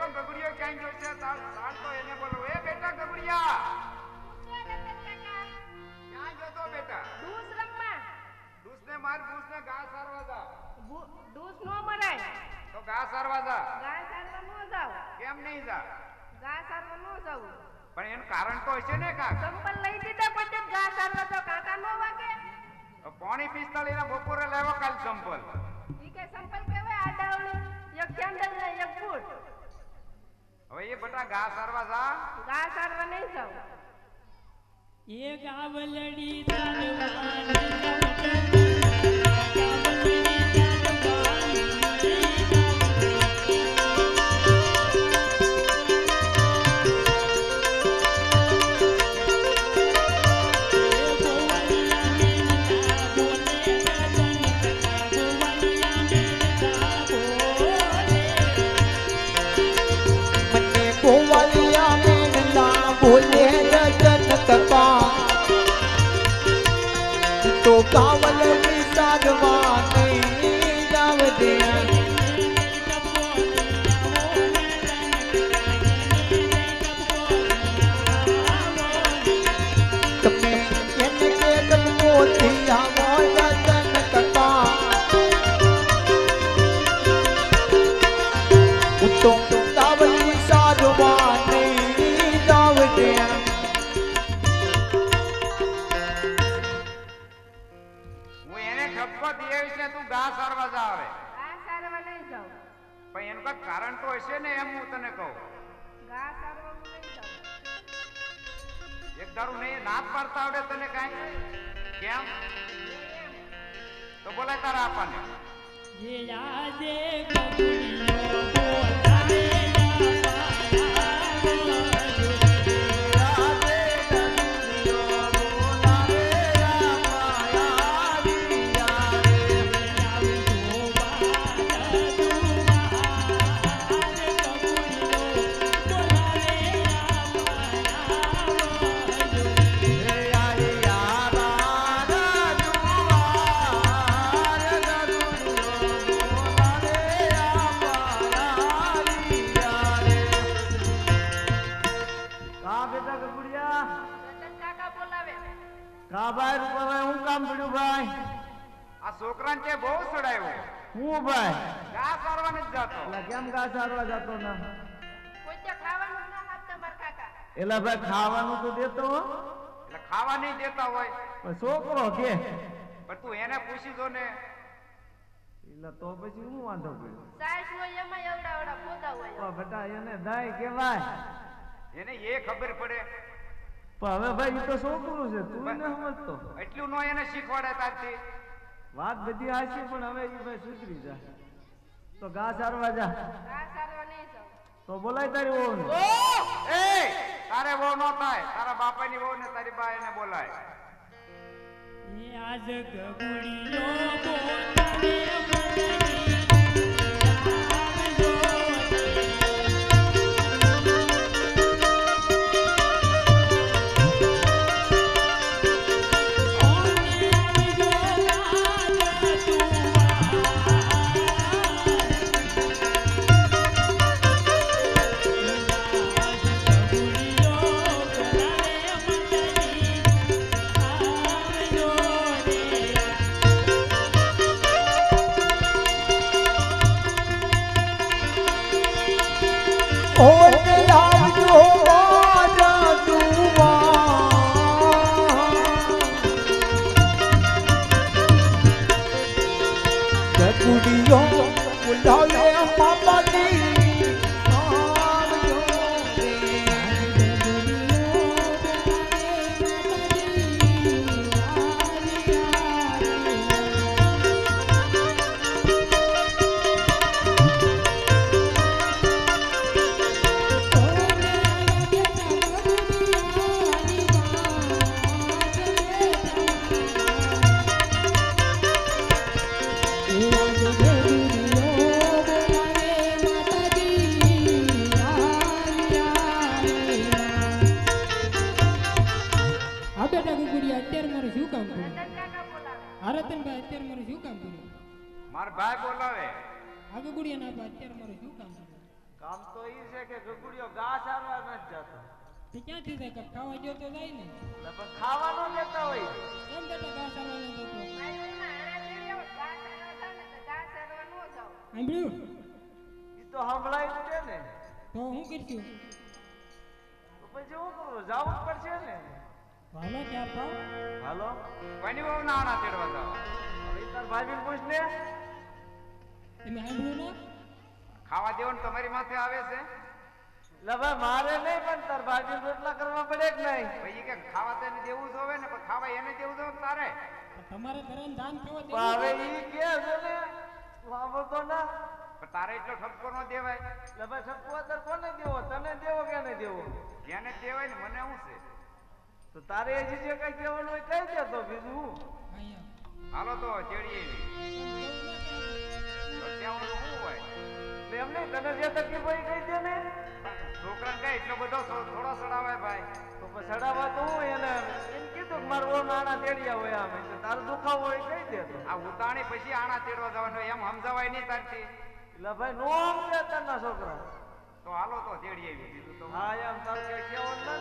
બેટો ગગડીયો ક્યાં ગયો છે? તાર તાર તો એને બોલો. એ બેટા ગગડિયા! ક્યાં ગયો તો બેટા? ડૂસ રમવા. દૂસને માર દૂસને ઘા સારવા જા. ડૂસ નો મરાય. તો ઘા સારવા જા. ઘા સારવા નો જાવ કેમ નહીં જા? ઘા સારવા નો જાવ પણ એનું કારણ તો હશે ને કાક? સંપલ લઈ દીધા પછી ઘા સારવા તો કાકા નો વાગે. પોણી પિસ્તાળીસ ના બપોરે લેવો કાલ સંપલ ઈ કે સંપલ કેવાય આડાવળી એક કેન્ડલ ને એક ફૂટ હવે એ બટા ઘા સારવા જા. ગા સારવા નહીં જાવ એ ગાવલડી તારવાની તો day. ભાઈ આ છોકરાને તે બહુ સડાયો હું ભાઈ ઘા સારવા નથી જતો. એટલે કેમ ઘા સારવા જતો ના? કોઈ તે ખાવાનું ના આપતા માર કાકા. એટલે ભાઈ ખાવાનું તો દેતો હો. એટલે ખાવા નહીં દેતા હોય. પણ છોકરો કે. પણ તું એને પૂછી જો ને. એટલે તો પછી હું વાંધો પડ્યો સાઈસ હોય એમાં એવડા એવડા પોતા હોય. બેટા એને દાય કેવાય એને એ ખબર પડે પણ હવે ભાઈ તો છોકરું છે તું ન સમજતો. એટલું નો એને શીખવાડે તારથી. વાત બધી હાચી પણ હવે એ ભાઈ સુધરી જાય. તો ઘા સારવા જા. તો બોલાય તારી વહુ ને એ તારે વહુ નો થાય. તારા બાપાની વહુ ને તારી બા એને બોલાય. આજ ગગુડીઓ બોલાવે કામ તો ઈ છે કે ગગુડિયો ઘા ચારવા નથી જતો. તે ક્યાંથી થાય? કાંઈક ખાવા ગયો તો જાય ને. એટલે પણ ખાવા ન દેતા હોય. એમ બેટા ઘાસ ચારવા નતો તો સાંભળ્યું? ઈ તો સંભળાયું છે ને. તો હું કરશું? તો પછી શું કરું? જવું પડશે ને. હાલો ક્યાં તો હાલો. કોઈની બહુ નાણા તેડવા જાવ હવે તાર ભાભી પૂછ ને તમે સાંભળ્યું ને? ખાવા દેવાનું તમારી માથે આવે છે? એટલે ભાઈ મારે નહીં પણ તાર ભાભીને રોટલા કરવા પડે કે નહીં? ભાઈ કે ખાવા તો એને દેવું જોવે ને પણ ખાવા એને દેવું જોવે તારે? તમારે ઘરે ધાન કેવો દેવું હવે ઈ કે છે ને વાપરતો ના. પણ તારે એટલો ઠપકો ન દેવાય. ભાઈ સપુ અત્યારે કોને દેવો? તને દેવો કે ને દેવો? જેને દેવાય ને મને શું છે? તો તારે એ જે કઈ કહેવાનું હોય કહી દે તો બીજું હું. હાલો તો ચેડીએ. તો ત્યાં એટલે એમ નહીં તને જે તકલીફ હોય કહી દે ને. છોકરાને કઈ એટલો બધો થોડો સડાવાય ભાઈ. તો સડાવા તો હું એને એમ કીધું મારું નાના તેડિયા હોય આમ. એટલે તારું દુખાવો હોય કહી દે આ ઉતાણી પછી આણા તેડવા જવાનું એમ સમજાવાય નહીં તારથી. એટલે ભાઈ નો છે તારના છોકરા તો હાલો તો તેડીએ બીજું તો હા એમ તારું કહેવાનું ના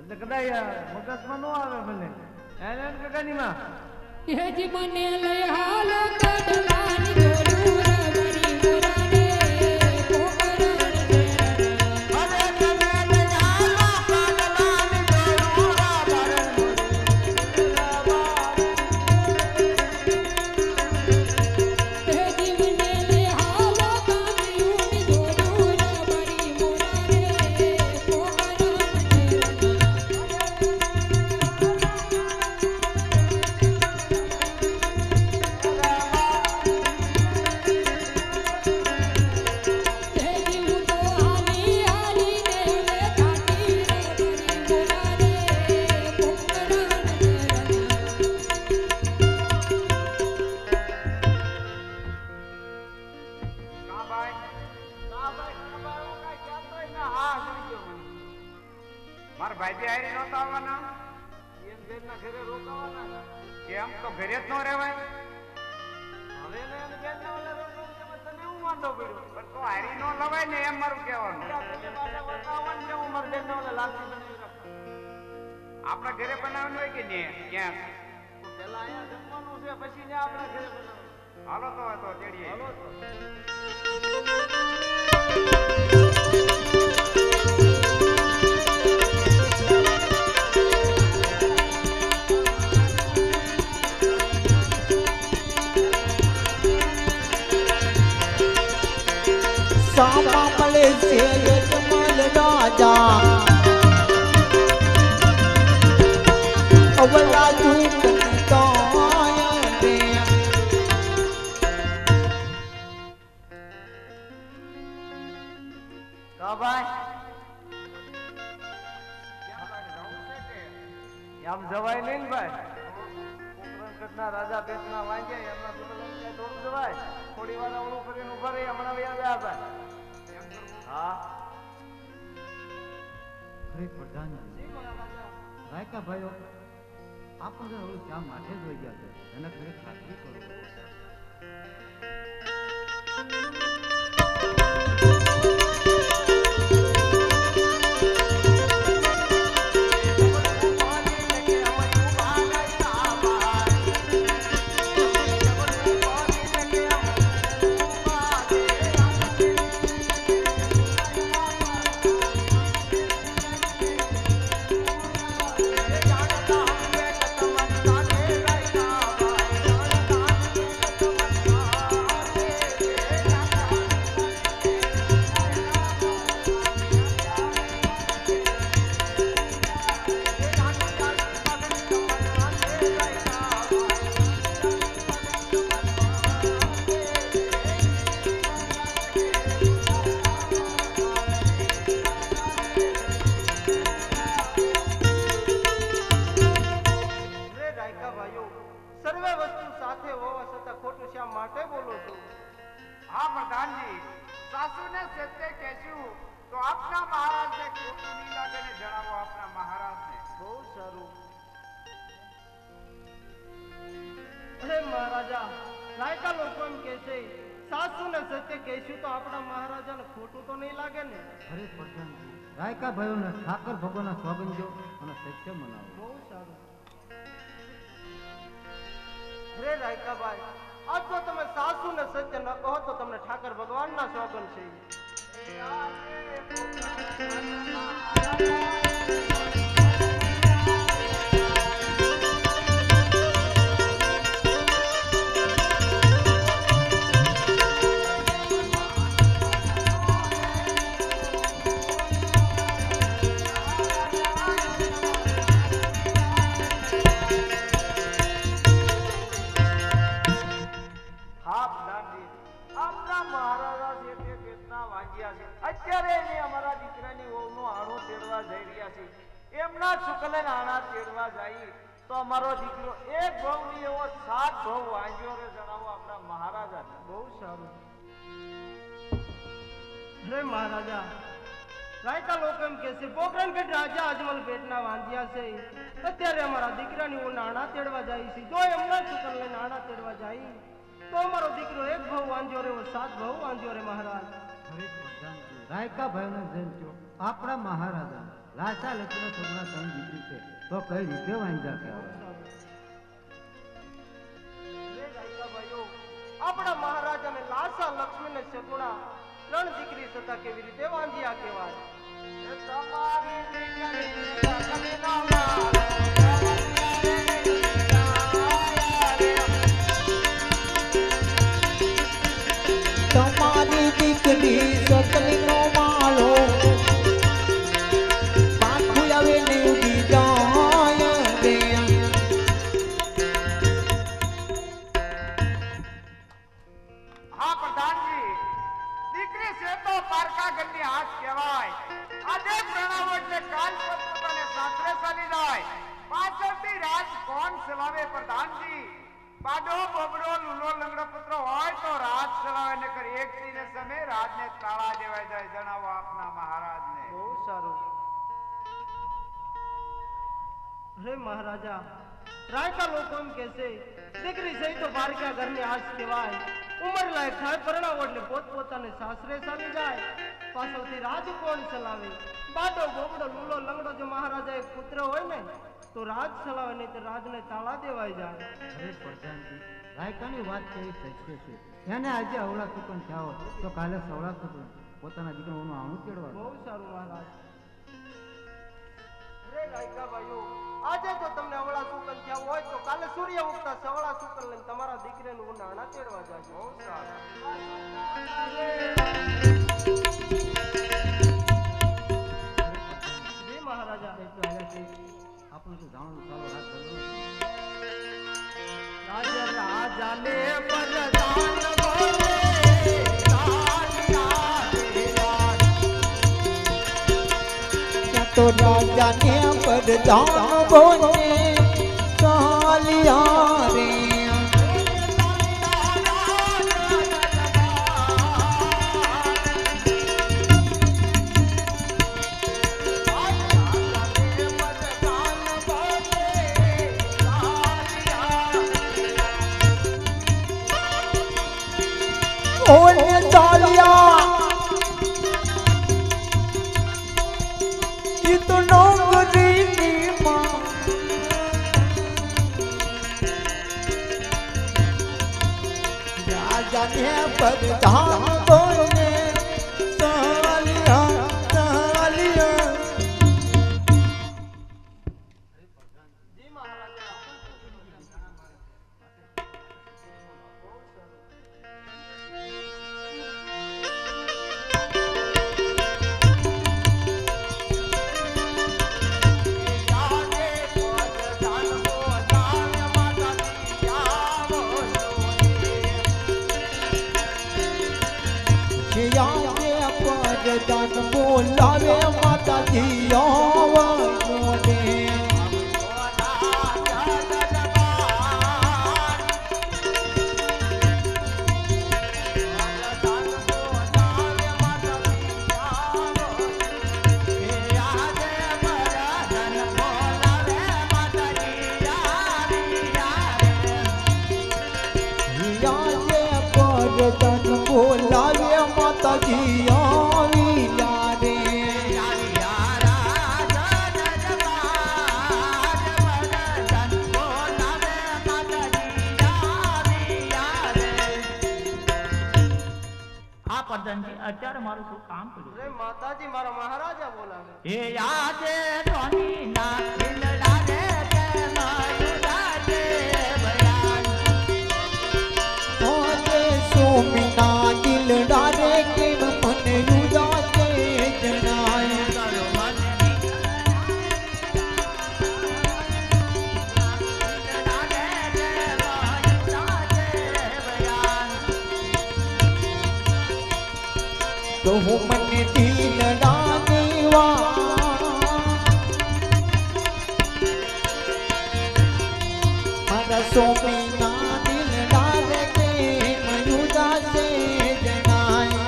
એટલે કદાચ મગજમાં નો આવે મને એને કકાની માં હેજી મને લઈ હાલો કડલાની જોડું પછી ને આપણે ઘરે બનાવવાનું હાલો તો તો તેડીએ હાલો તો. સામા મળે છે યજમાન રાજા. આમ જવાય નહીં ને ભાઈ. રાજા પેટના વાંચે એમના સુરત થોડું જવાય. થોડી વાર અવળું કરીને ઊભા રહી હમણાં વ્યા ગયા ભાઈ હા. રાયકા ભાઈઓ આપણને હવે ચા માથે જ વહી ગયા છે? એને ઘરે ખાતરી કરો. પ્રધાનજી સાસુને સત્ય કહેશું તો આપના મહારાજને ખોટું નહીં લાગે ને જણાવો આપના મહારાજને. બહુ સારું. અરે મહારાજા રાયકા લોકો એમ કહે છે સાસુને સત્ય કહેશું તો આપણા મહારાજાને ખોટું તો નહીં લાગે ને? અરે પ્રધાનજી રાયકા ભાઈઓને ઠાકર ભગવાનના સ્વાગત અને સત્ય મનાવો. બહુ સારું. અરે રાયકાભાઈ આજ તો તમે સાસુને સત્ય ન કહો તો તમને ઠાકર ભગવાનના સોગન છે. છે. અત્યારે અમારા દીકરાની હું નાણા તેડવા જાય છે. જો એમના છોકરાને નાણા તેડવા જાય. તો અમારો દીકરો એક ભાવ વાંધ્યો રે સાત ભાવ વાંધ્યો રે મહારાજ. રાયકા ભાઈઓને જેમ છો આપણા મહારાજા રાજા લક્ષ્મણ છોકરા ત્રણ દીકરી છે તો કઈ રીતે વાંજા કહેવાય આપણા મહારાજાને લાસા લક્ષ્મી ને શકુણા ત્રણ દીકરી થતા કેવી રીતે વાંધ્યા કહેવાય? તમારી પરણાવો એટલે પોતપોતાને સાસરે ચાલી જાય. પાછળથી રાજ કોણ ચલાવે. બાડો ગોબડો લૂલો લંગડો જો મહારાજા એક પુત્ર હોય ને તો રાજ ચલાવે નહીં તો રાજને તાળા દેવાય જાય. અરે પ્રધાનજી રાયકાની વાત કેવી સત્ય છે? એને આજે અવળા કુટુંબ થયા તો કાલે સવળા કુટુંબ. પોતાના દીકરાઓનું આણું તેડવા બહુ સારું મહારાજ. અરે રાયકા ભાઈઓ. આજે જો તમને અવળા સુકન થયા હોય તો કાલે સૂર્ય ઉગતા સવળા સુકન લઈને તમારા દીકરાનું હું નાણા તેડવા જાજો બહુ મહારાજા. એ તો જાણવાનું ચાલો રાત ધંધો રાજ રાજાને તો રાજાને પ્રધાન બોલે ચાલ્યા રાજાને પ્રધાન માતાજી પ્રધાનજી અત્યારે મારું શું કામ કર્યું? અરે માતાજી મારા મહારાજા બોલાવે હે આજે રે આજે સોમીના દિલડા રે કેમ દેવા મારા સોમીના દિલડા રે કેમ ઉદાસે જણાય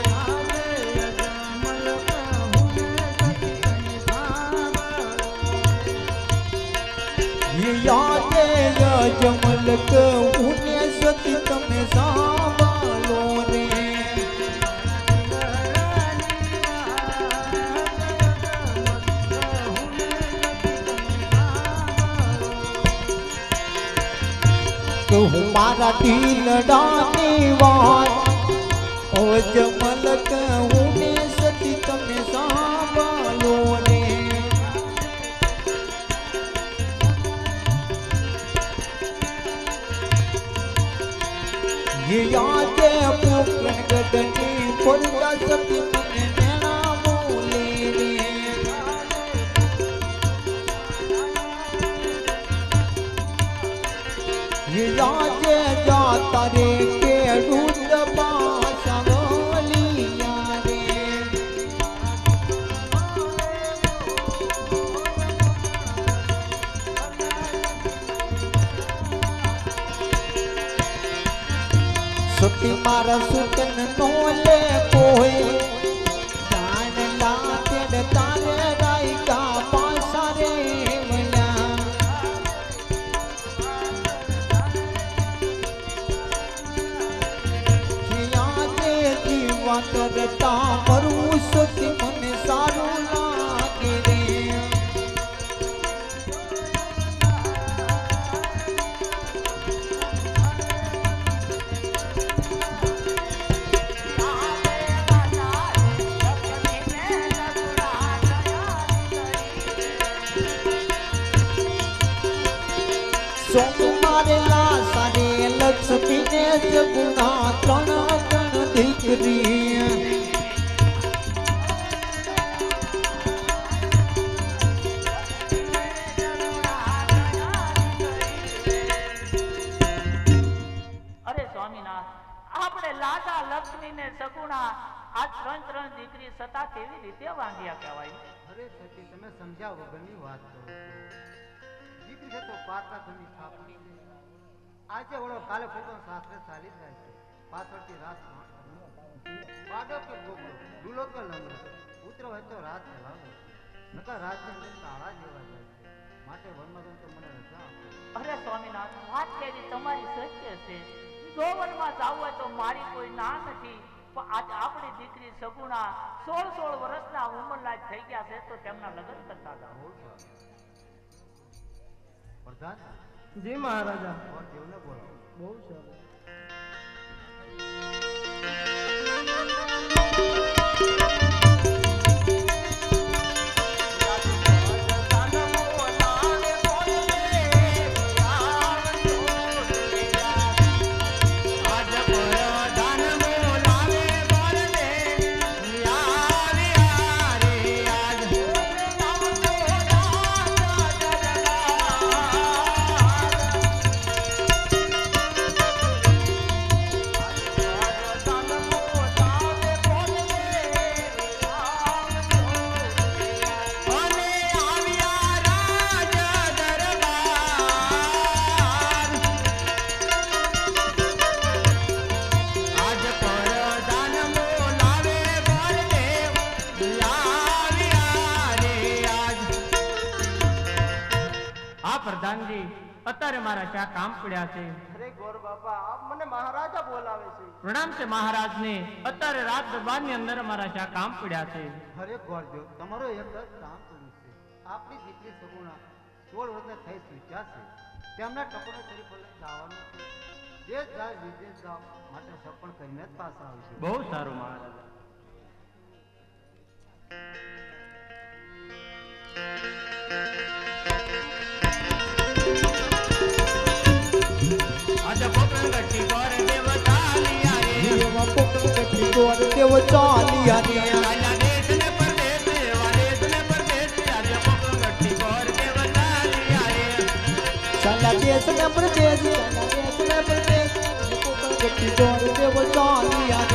યાદે યજમલ મારા દિલડાની વાત ઓ જમલ કહું ને સતી તમે સાંભળો રે યાદે પોકરણ ગડની પડતા तारे લક્ષ્મી ને જગુણા ત્રણ ત્રણ દીકરી. નકર રાતની અંદર જેવા જાય છે. માટે વનમાં તો મને રજા અરે સ્વામીનાથ વાત કેવી? તમારી સત્ય છે. જો વનમાં જવું હોય તો મારી કોઈ ના નથી. પણ આજ આપણી દીકરી સગુણા સોળ સોળ વર્ષના ઉંમરલાયક થઈ ગયા છે તો તેમના લગ્ન કરતા પ્રધાન જી મહારાજા. દેવને બોલાવો. બહુ સારું પડ્યા છે. અરે છે. પ્રણામ છે અત્યારે રાત દરબારની અંદર અમારા શા કામ પડ્યા છે. અરે ગોરજો તમારો એક જ કામ કર્યું છે. આપની દીકરી સગુણા સોળ વર્ષે થઈ ચૂક્યા છે. તેમના ટકોનો શરીર પર જવાનું જે જાય વિદેશ જાવ માટે સફળ કરીને જ પાછા આવશે બહુ સારું મહારાજા. Thank you. દેવ ચાલિયા ચાલા દેશ ને પ્રદેશ ચાલા દેશ ને પ્રદેશ ગોર દેવ ચાલિયા